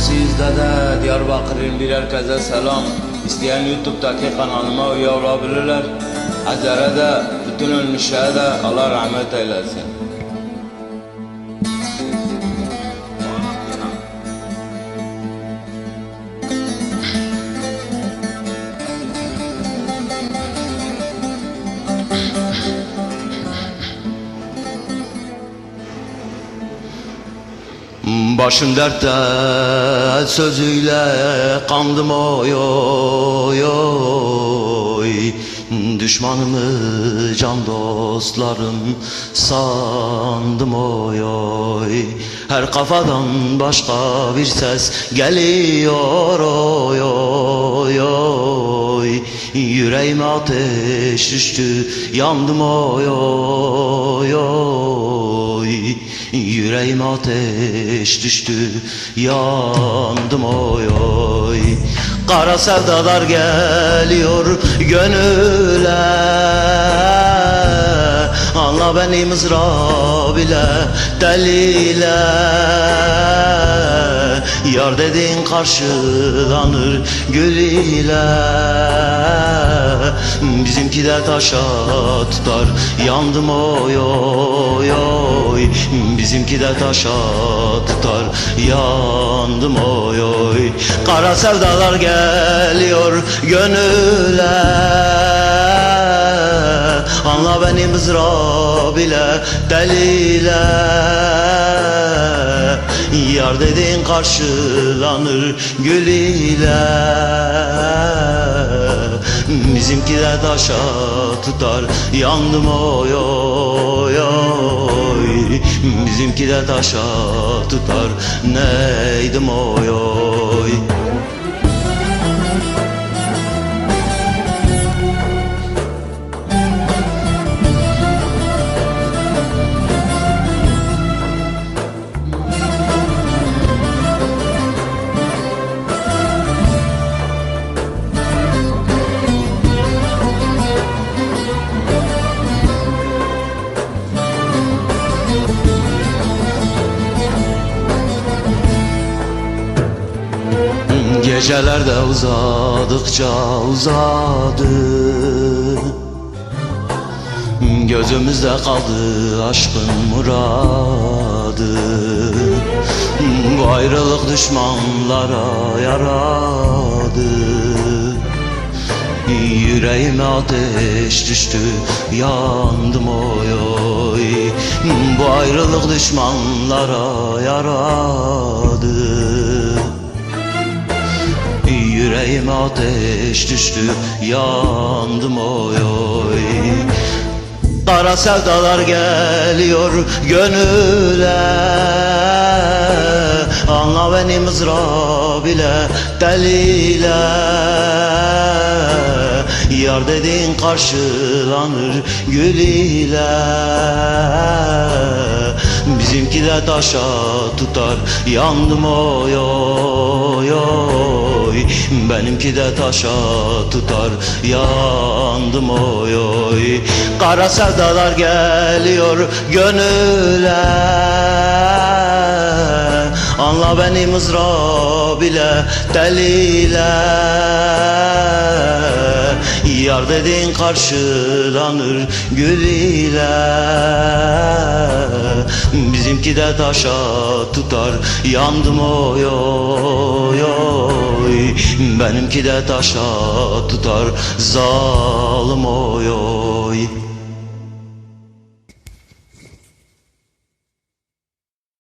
Sizde de Diyarbakır'ın bir herkese selam. İsteyen YouTube'daki kanalıma üye olabilirler. Azere de bütün ölmüşlere de Allah rahmet eylesin. Başım dertte sözüyle kandım oy oy oy. Düşmanımı can dostlarım sandım oy oy. Her kafadan başka bir ses geliyor oy oy oy. Yüreğime ateş düştü yandım oy oy Yüreğime ateş düştü yandım oy oy. Kara sevdalar geliyor gönüle. Anla beni mızrab ile deliyle Yar dedin karşılanır gül ile. Bizimki de taşa tutar yandım oy oy oy Bizimki de taşa tutar. Yandım oy oy. Kara sevdalar geliyor gönüle. Anla beni mızrab ile deliyle Yar dedin karşılanır gül ile Bizimki de taşa tutar yandım oy oy oy. Bizimki de taşa tutar neydim oy oy Geceler de uzadıkça uzadı. Gözümüzde kaldı aşkın muradı. Bu ayrılık düşmanlara yaradı. Yüreğime ateş düştü yandım oy oy. Bu ayrılık düşmanlara yaradı Yüreğime ateş düştü yandım oy oy. Kara sevdalar geliyor gönüle. Anla beni mızrab ile deliyle Yar dedin karşılanır gül ile. Bizimki de taşa tutar yandım oy oy oy Benimki de taşa tutar. Yandım oy oy. Kara sevdalar geliyor gönüle. Anla beni mızrab ile deliyle Yar dedin karşılanır gül ile. Bizimki de taşa tutar yandım oy oy oy. Benimki de taşa tutar zalim oy oy